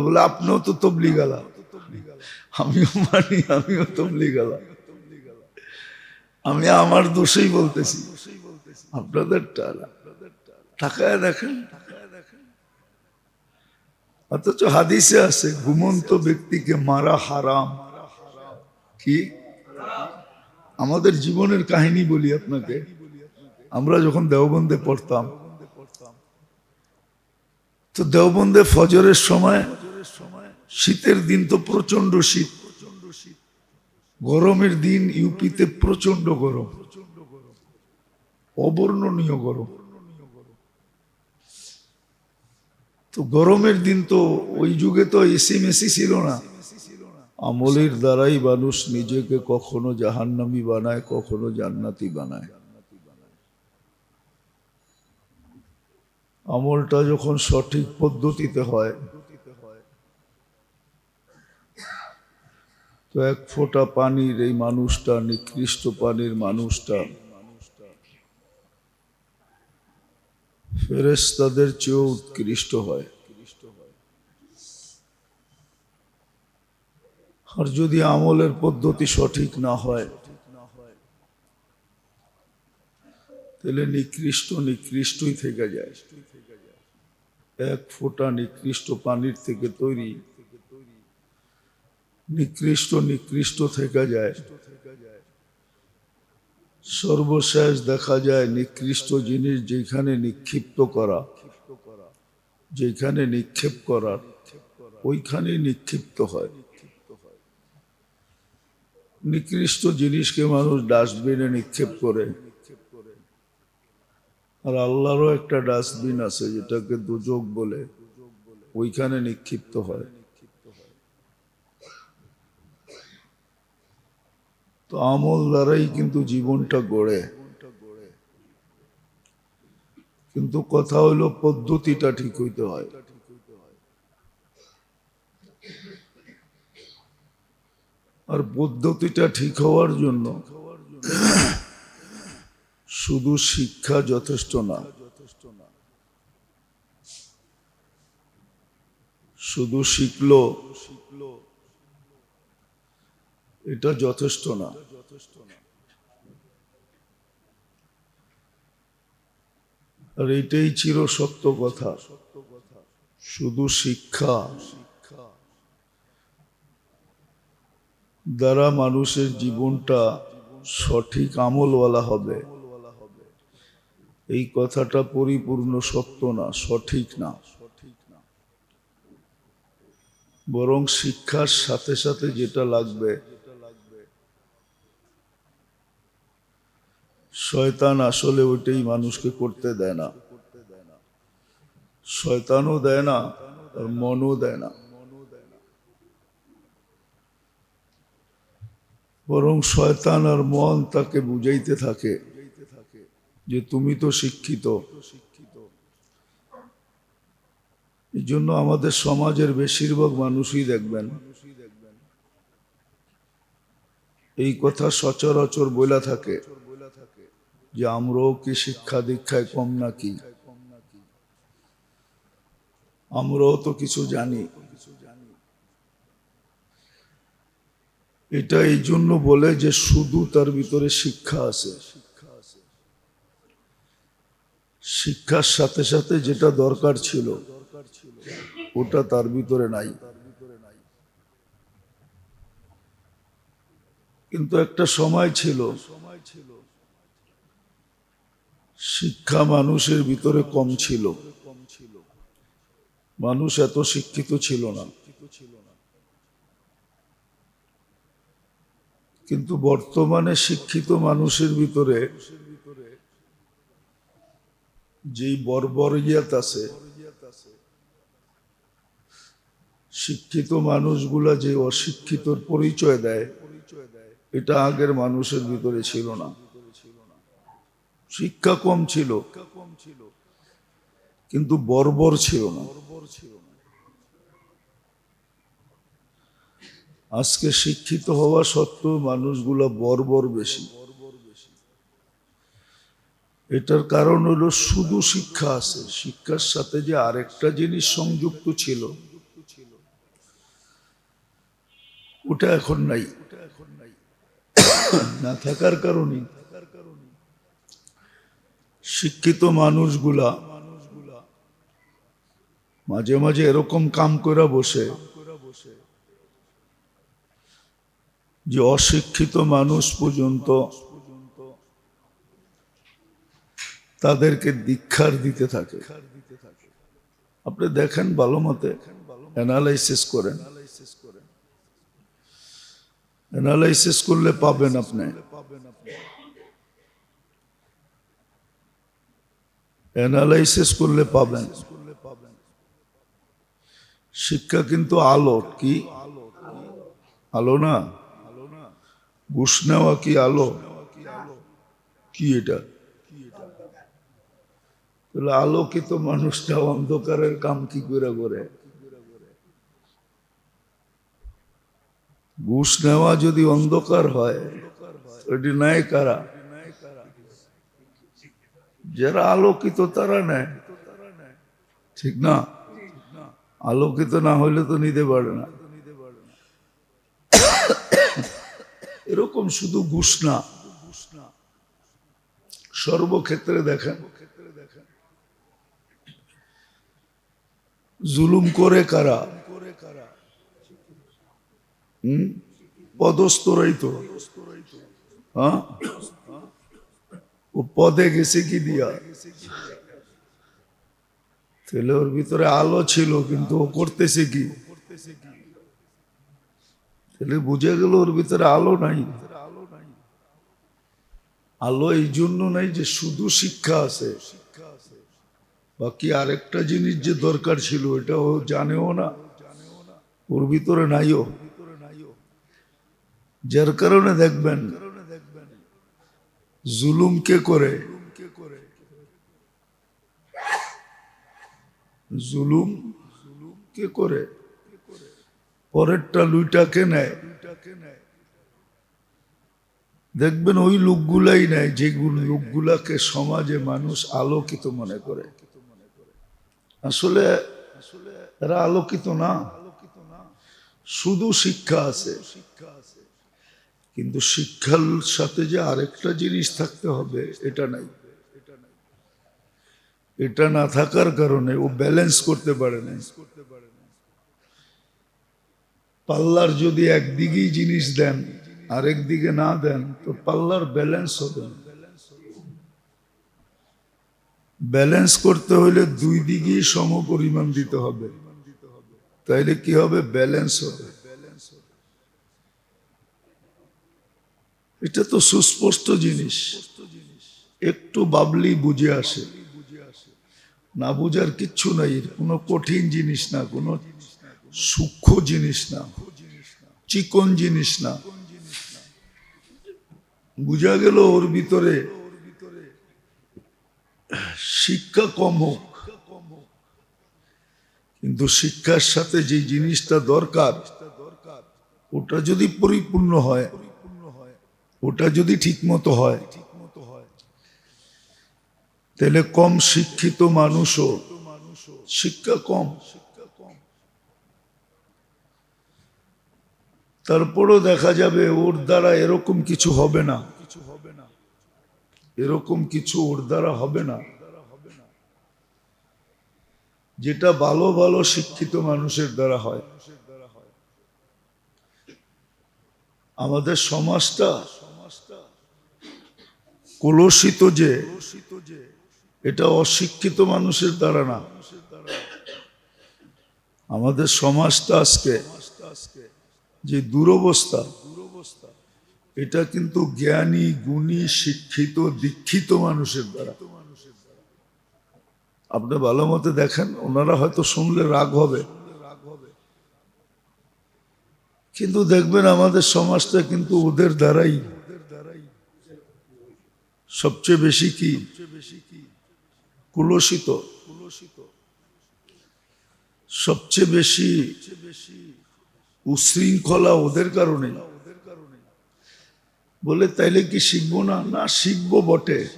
বলে আপনিও তো তবলি গালা আমিও মানি, আমিও তবলি গালা আমি আমার দোষেই বলতেছি। আপনাদের টাকায় দেখেন। অথচ হাদিসে আছে, ঘুমন্ত ব্যক্তিকে মারা হারাম। কি? আমাদের জীবনের কাহিনী বলি আপনাকে। আমরা যখন দেওবন্দে পড়তাম তো দেওবন্দে ফজরের সময় শীতের দিন তো প্রচণ্ড শীত। গরমের দিন ইউপিতে প্রচণ্ড গরম। অবর্ণনীয় গরম। তো গরমের দিন তো ওই যুগে তো এসি মেসি ছিল না। আমলের দ্বারাই মানুষ নিজেকে কখনো জাহান্নামি বানায়, কখনো জান্নাতি বানায়। আমলটা যখন সঠিক পদ্ধতিতে হয়, তো এক ফোঁটা পানির এই মানুষটা, নিকৃষ্ট পানির মানুষটা ফেরেস্তাদের চেয়েও উৎকৃষ্ট হয়। আর যদি আমলের পদ্ধতি সঠিক না হয়, তাহলে নিকৃষ্ট নিকৃষ্টই থেকে যায়। এক ফোঁটা নিকৃষ্ট পানির থেকে তৈরি। নিকৃষ্ট নিকৃষ্ট থেকে যায়। সর্বশেষ দেখা যায় নিকৃষ্ট জিনিস যেখানে নিক্ষিপ্ত করা। যেখানে নিক্ষেপ করার ওইখানে নিক্ষিপ্ত হয়। নিকৃষ্ট জিনিসকে মানুষ ডাস্টবিনে নিক্ষেপ করে। আর আল্লাহরও একটা ডাস্টবিন আছে যেটাকে দুযোগ বলে, ওইখানে নিক্ষিপ্ত হয়। তো আমল দ্বারাই কিন্তু জীবনটা গড়ে। কিন্তু কথা হইল পদ্ধতিটা ঠিক হইতে হয়। আর পদ্ধতিটা ঠিক হওয়ার জন্য শুধু শিক্ষা যথেষ্ট না। শুধু শিখলো, এটা যথেষ্ট না। আর এটাই ছিল সত্য কথা। সত্য কথা শুধু শিক্ষা দ্বারা মানুষের জীবনটা সঠিক আমলওয়ালা হবে। এই কথাটা পরিপূর্ণ সত্য না, সঠিক না। বরং শিক্ষার সাথে সাথে যেটা লাগবে, শয়তান আসলে ওইটাই মানুষকে করতে দেয় না। শয়তানও দেয় না আর মনও দেয় না। বরং শয়তান আর মন তাকে বুঝাইতে থাকে। যে তুমি তো শিক্ষিত। এই জন্য আমাদের সমাজের বেশিরভাগ মানুষই দেখবেন, এই কথা সচরাচর বইলা থাকে যে আমরাও কি শিক্ষা দীক্ষায় কম নাকি? আমরাও তো কিছু জানি। এটা এই জন্য বলে যে শুধু তার ভিতরে শিক্ষা আছে। শিক্ষার সাথে সাথে যেটা দরকার ছিল, ওটা তার ভিতরে নাই। কিন্তু একটা সময় ছিল, শিক্ষা মানুষের ভিতরে কম ছিল। মানুষ এত শিক্ষিত ছিল না। কিন্তু বর্তমানে শিক্ষিত মানুষের ভিতরে যেই বর্বরিয়াত আছে, শিক্ষিত মানুষগুলা যে অশিক্ষিতর পরিচয় দেয়, এটা আগের মানুষের ভিতরে ছিল না। শিক্ষা কম ছিল, কিন্তু বর্বর ছিল না। আজকে শিক্ষিত হওয়া সত্ত্বেও মানুষগুলা বর্বর বেশি। এটার কারণ হলো শুধু শিক্ষা আছে। শিক্ষার সাথে যে আরেকটা জিনিস সংযুক্ত ছিল, ওটা এখন নাই। না থাকার কারণে শিক্ষিত মানুষগুলা মাঝে মাঝে এরকম কাম করে বসে যে অশিক্ষিত মানুষ পর্যন্ত তাদেরকে দীক্ষার দিতে থাকে। আপনি দেখেন ভালো মতে অ্যানালাইসিস করেন। অ্যানালাইসিস করলে পাবেন আপনি। অ্যানালাইসিস করলে পাবেন। শিক্ষা কিন্তু আলো, কি? আলো না? ঘুষ নেওয়া কি আলো? কি এটা? তাহলে আলোকিত মানুষটা অন্ধকারের কাম কি করে করে? ঘুষ নেওয়া যদি অন্ধকার হয় এটি নেয় কারা? যারা আলোকিত তারা নেয় ঠিক না? আলোকিত না হইলে তো নিতে পারে না। এরকম শুধু ঘুষ না, সর্বক্ষেত্রে দেখেন জুলুম করে কারা? হুম? পদস্তরাই তো। হ্যাঁ? ও পদে গেছে কি দিয়া? তাহলে ওর ভিতরে আলো ছিল, কিন্তু ও করতেছে কি? তাহলে বুঝে গেল ওর ভিতরে আলো নাই। আলো এই জন্য নাই যে শুধু শিক্ষা আছে। বাকি আরেকটা জিনিস যে দরকার ছিল এটা ও জানেও না। ওর ভিতরে নাইও। যার কারণে দেখবেন, জুলুম কে করে? জুলুম কে করে? পরেরটা লুইটাকে নেয়। দেখবেন ওই লোকগুলাই নেয়, যেগুলো লোকগুলাকে সমাজে মানুষ আলোকিত মনে করে। আসলে এরা আলোকিত না। শুধু শিক্ষা আছে। কিন্তু শিক্ষার সাথে যে আরেকটা জিনিস থাকতে হবে, এটা নাই। এটা না থাকার কারণে ও ব্যালেন্স করতে পারে না। পাল্লার যদি একদিকেই জিনিস দেন আরেক দিকে না দেন, তো পাল্লার ব্যালেন্স হবে না। ব্যালেন্স করতে হলে দুই দিকেই সম পরিমাণ দিতে হবে। তাইলে কি হবে? ব্যালেন্স হবে। এটা তো সুস্পষ্ট জিনিস। একটু বাবলি বুঝে আসে। না বুঝার কিচ্ছু নাই। কোনো কঠিন জিনিস না, কোনো সূক্ষ্ম জিনিস না, চিকন জিনিস না। বুঝা গেল ওর ভিতরে শিক্ষা কম হোক। কিন্তু শিক্ষার সাথে যে জিনিসটা দরকার, ওটা যদি পরিপূর্ণ হয়, ওটা যদি ঠিক মতো হয়, তাহলে কম শিক্ষিত মানুষও শিক্ষা কম। তারপরও দেখা যাবে ওর দ্বারা এরকম কিছু হবে না। এরকম কিছু ওর দ্বারা হবে না। যেটা ভালো ভালো শিক্ষিত মানুষের দ্বারা হয়। আমাদের সমাজটা কলসিত যে, এটা অশিক্ষিত মানুষের দ্বারা না। আমাদের সমাজটা আজকে যে দুরবস্থা এটা কিন্তু জ্ঞানী, গুণী, শিক্ষিত, দীক্ষিত মানুষের দ্বারা। আপনি ভালো মতে দেখেন, ওনারা হয়তো শুনলে রাগ হবে। কিন্তু দেখবেন আমাদের সমাজটা কিন্তু ওদের দ্বারাই। সবচেয়ে বেশি কি? কুলসিত। সবচেয়ে বেশি উশৃঙ্খলা ওদের কারণে। বলে, তাইলে কি শিখব না? না, শিখব বটে।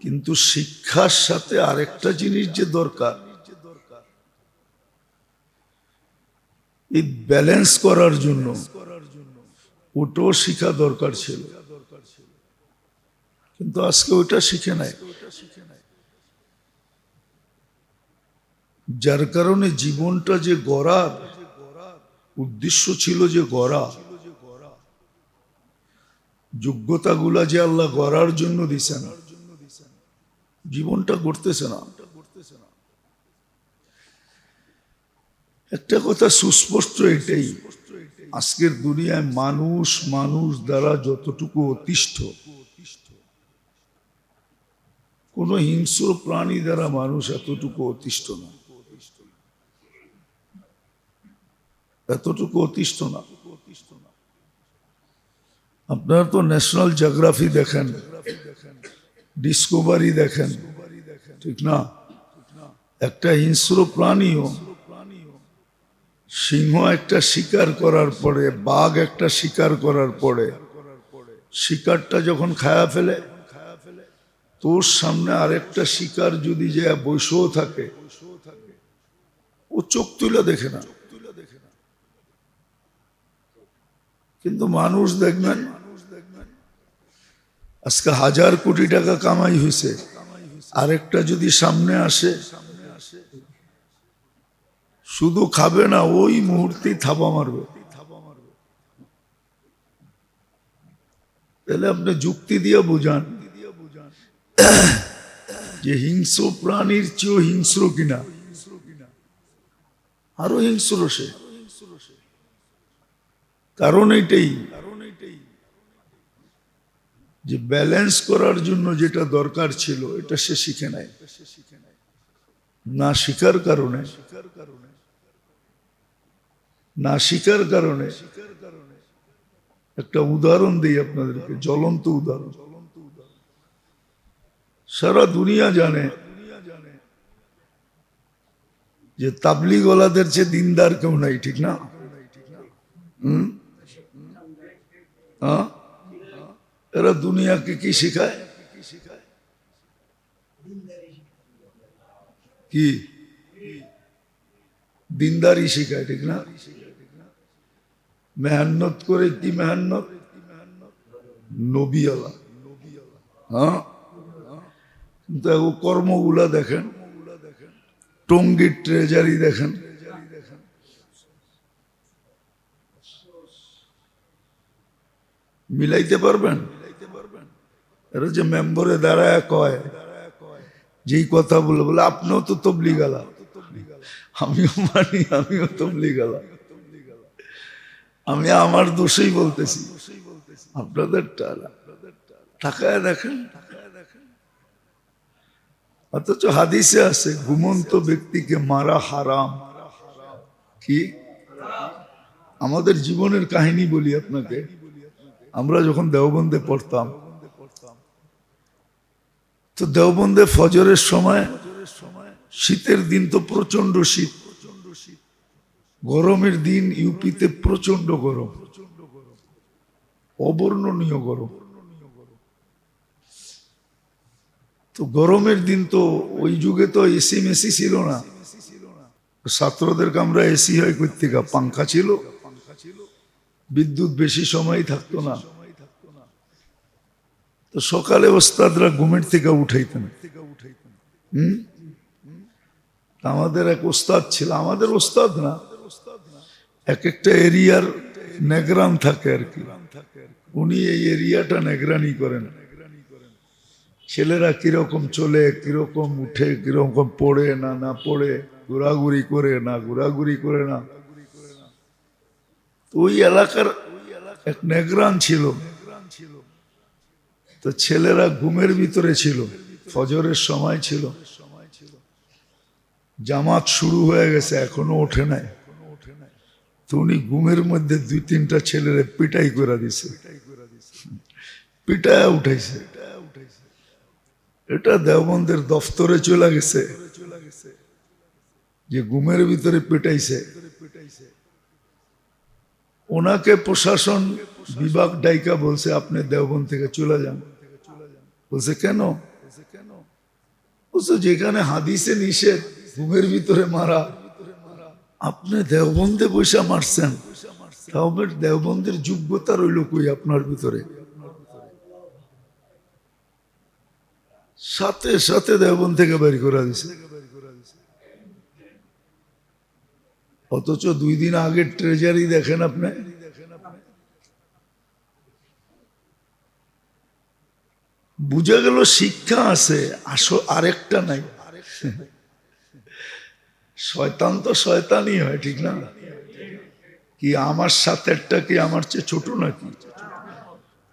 কিন্তু শিক্ষার সাথে আরেকটা জিনিস যে দরকার, এই ব্যালেন্স করার জন্য ওটাও শিখা দরকার ছিল। কিন্তু আজকে ওটা শিখে নাই। যার কারণে জীবনটা যে গড়ার, উদ্দেশ্য ছিল যে গড়া। যোগ্যতাগুলা যে আল্লাহ গড়ার জন্য দিছেন, জীবনটা গড়তেছে না। একটা কথা সুস্পষ্ট এটাই, আজকের দুনিয়ায় মানুষ মানুষ দ্বারা যতটুকু অতিষ্ঠ, কোন হিংস্র প্রাণী দ্বারা মানুষ এতটুকু অতিষ্ঠ না। এতটুকু অতিষ্ঠ না। আপনারা তো ন্যাশনাল জিওগ্রাফি দেখেন ডিসকভারি দেখেন, ঠিক না? একটা হিংস্র প্রাণীও সিংহ একটা শিকার করার পরে, বাঘ একটা শিকার করার পরে, শিকারটা যখন খায়া ফেলে, তোর সামনে আরেকটা শিকার যদি যে বৈশও থাকে, ও চোখ তুলে দেখে না। কিন্তু মানুষ দেখবেন আজকে হাজার কোটি টাকা কামাই হয়েছে। আরেকটা যদি সামনে আসে, শুধু খাবে না, ওই মুহূর্তেই থাপা মারবে। তাহলে আপনি যুক্তি দিয়ে বুঝান যে হিংস্র প্রাণীর চেয়েও হিংস্র কিনা। আরও হিংস্র সে। কারণ এইটাই যে ব্যালেন্স করার জন্য যেটা দরকার ছিল, এটা সে শিখে নাই। না শিখার কারণে, না শিখার কারণে একটা উদাহরণ দিই আপনাদেরকে, জ্বলন্ত উদাহরণ। সারা দুনিয়া জানে যে তাবলিগলাদের চেয়ে দিনদার কেউ নাই, ঠিক না? হম? হ্যাঁ এরা দুনিয়াকে কি শেখায়? কি? দিনদারি শেখায়, ঠিক না? মেহান্নত করে কি মেহান্নত নবীওয়ালা। হ্যাঁ? কর্মগুলা দেখেন। টঙ্গির ট্রেজারি দেখেন। মিলাইতে পারবেন? যে মেম্বরে দাঁড়ায় কয়, যেই কথা বলে বলে, আপনিও তো তবলি গালা আমিও মানি, আমিও তবলি গালা আমি আমার দোষেই বলতেছি, আপনাদের টালা। টাকায় দেখেন। অথচ হাদিসে আছে, ঘুমন্ত ব্যক্তিকে মারা হারাম। কি? আমাদের জীবনের কাহিনী বলি আপনাকে। আমরা যখন দেওবন্দে পড়তাম তো দেওবন্দে ফজরের সময়, শীতের দিন তো প্রচণ্ড শীত। গরমের দিন ইউপিতে প্রচণ্ড গরম। অবর্ণনীয় গরম। তো গরমের দিন তো ওই যুগে তো এসি মেসি ছিল না। ছাত্রদের কামরা এসি হয় কর্তিকা পাঙ্খা ছিল। বিদ্যুৎ বেশি সময় থাকতো না। তো সকালে ওস্তাদরা ঘুমের থেকে উঠাইতেন। আমাদের এক ওস্তাদ ছিল। আমাদের ওস্তাদ না, এক একটা এরিয়ার নেগ্রান থাকে আর কি। উনি এই এরিয়াটা নেগরানি করেন। ছেলেরা কীরকম চলে, কীরকম উঠে, কীরকম পড়ে না না পড়ে, ঘোরাঘুরি করে না, ঘোরাঘুরি করে না। ওই এলাকার এক নেগ্রান ছিল। তো ছেলেরা ঘুমের ভিতরে ছিল, ফজরের সময় ছিল। জামাত শুরু হয়ে গেছে, এখনও ওঠে নাই। তো উনি ঘুমের মধ্যে দুই তিনটা ছেলেরে পিটাই করে দিছে। পিটায় উঠাইছে। এটা দেওবন্দের দফতরে চলে গেছে। যে ঘুমের ভিতরে পিটাইছে। ওনাকে প্রশাসন বিভাগ ডাইকা বলছে, আপনি দেওবন থেকে চলে যান। বলছে, কেন? বলছে, যেখানে হাদিসে নিষেধ, ঘুমের ভিতরে মারা। আপনি দেওবন্দে পয়সা মারছেন। দেওবন্দের যোগ্যতা রইল কই আপনার ভিতরে? সাথে সাথে দেওবন থেকে বের করে দিছে। অথচ দুই দিন আগের ট্রেজারি দেখেন আপনি? বুঝা গেল শিক্ষা আছে আসো আরেকটা নাই। শয়তান তো শয়তানই হয়, ঠিক না? কি আমার সাথেরটা কি আমার চেয়ে ছোট নাকি?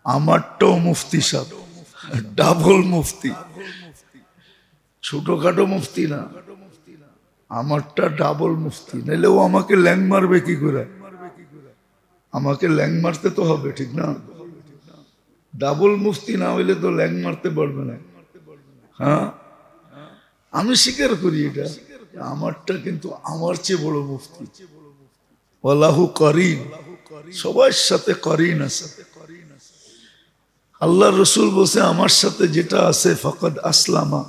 আমারটাও মুফতি সাহেব, ডাবল মুফতি। ছোটখাটো মুফতি না, আমারটা ডাবল মুফতি। নাহলে ও আমাকে ল্যাং মারবে কি করে? আমাকে ল্যাং মারতে তো হবে, ঠিক না? ডাবল মুফতি না হইলে তো ল্যাং মারতে পারবে না। হ্যাঁ? আমি স্বীকার করি এটা। আমারটা কিন্তু আমার চেয়ে বড় মুফতি। আল্লাহু করিন সবার সাথে করিন আছে। আল্লাহ রসুল বসে আমার সাথে যেটা আছে, ফকদ আসলামা।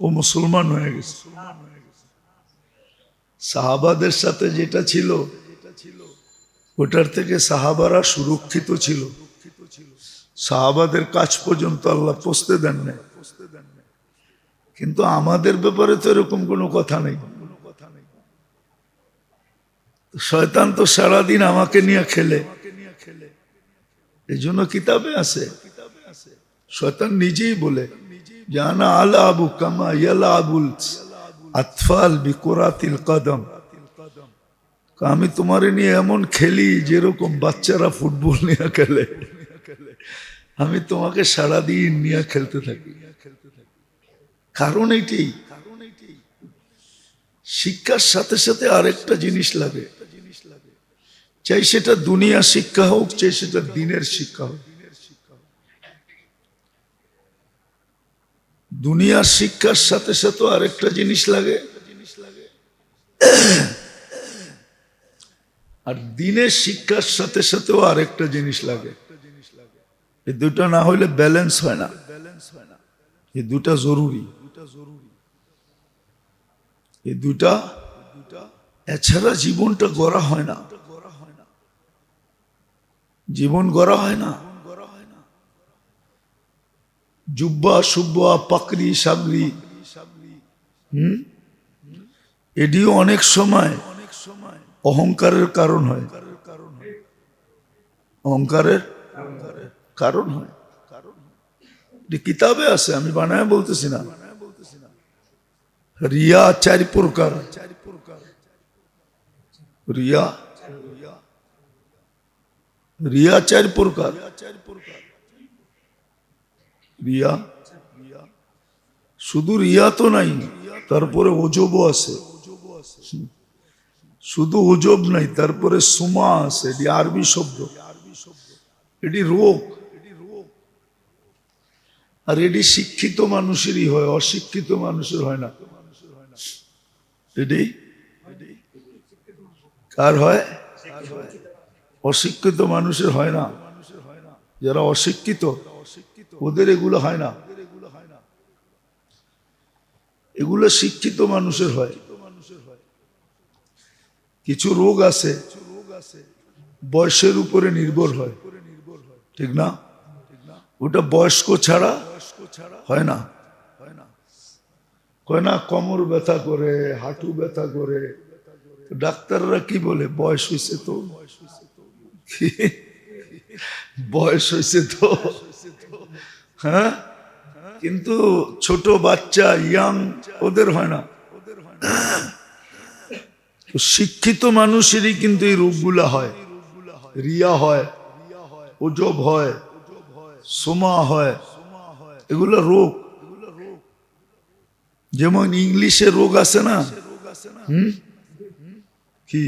ও মুসলমান হয়ে গেছে। সাহাবাদের সাথে যেটা ছিল, ওটার থেকে সাহাবারা সুরক্ষিত ছিল। সাহাবাদের কাজ পর্যন্ত আল্লাহ পৌঁছতে দেন নাই। কিন্তু আমাদের ব্যাপারে তো এরকম কোনো কথা নেই। শয়তান তো সারাদিন আমাকে নিয়ে খেলে। এই জন্য কিতাবে আছে। শয়তান নিজেই বলে, জানা আলা আবু কামা ইয়ালা আবুল আতফাল বিকোরাতিল কদম। আমি তোমারে নিয়ে এমন খেলি যেরকম বাচ্চারা ফুটবল নিয়ে খেলে। আমি তোমাকে সারাদিন নিয়ে খেলতে থাকি। কারণ এইটাই শিক্ষার সাথে সাথে আরেকটা জিনিস লাগে। চাই সেটা দুনিয়া শিক্ষা হোক, চাই সেটা দিনের শিক্ষা হোক। দুনিয়ার শিক্ষার সাথে সাথে আরেকটা জিনিস লাগে। আর দিনের শিক্ষার সাথে সাথেও আরেকটা জিনিস লাগে। এই দুটা না হইলে ব্যালেন্স হয় না। এই দুটা জরুরি। এই দুটা, এছাড়া জীবনটা গড়া হয় না। জীবন গড়া হয় না। জুব্বা, সুব্বা, পাকড়ি সাবরি হুম? এটিও অনেক সময় অহংকারের কারণ হয়। অহংকারের কারণ হয় এটি কিতাবে আছে আমি বানায় বলতেছি না রিয়া চারি প্রকার রিয়া রিয়া চারি প্রকার রিয়া শুধু রিয়া তো নাই তারপরে ওজবও আছে শুধু ওজব নাই তারপরে সুমা আছে এটি আরবি শব্দ এটি রোগ আর এটি শিক্ষিত মানুষেরই হয়, অশিক্ষিত মানুষের হয় না। এটি কার হয়? অশিক্ষিত মানুষের হয় না। যারা অশিক্ষিত, ওদের এগুলো হয় না। এগুলো শিক্ষিত মানুষের হয়। কিছু রোগ আছে, বয়সের উপরে নির্ভর হয়। ঠিক না? ওটা বয়স্ক ছাড়া হয় না? হয় না, কোমর ব্যথা করে, হাঁটু ব্যথা করে। ডাক্তাররা কি বলে? বয়স হয়েছে তো। বয়স হয়েছে তো। হ্যাঁ? কিন্তু ছোট বাচ্চা, ইয়াং, ওদের হয় না। শিক্ষিত মানুষেরই কিন্তু এই রোগগুলা হয়। রিয়া হয়, ওজব হয়, সোমা হয়। এগুলো রোগ। যেমন ইংলিশে রোগ আছে না? হুম? কি?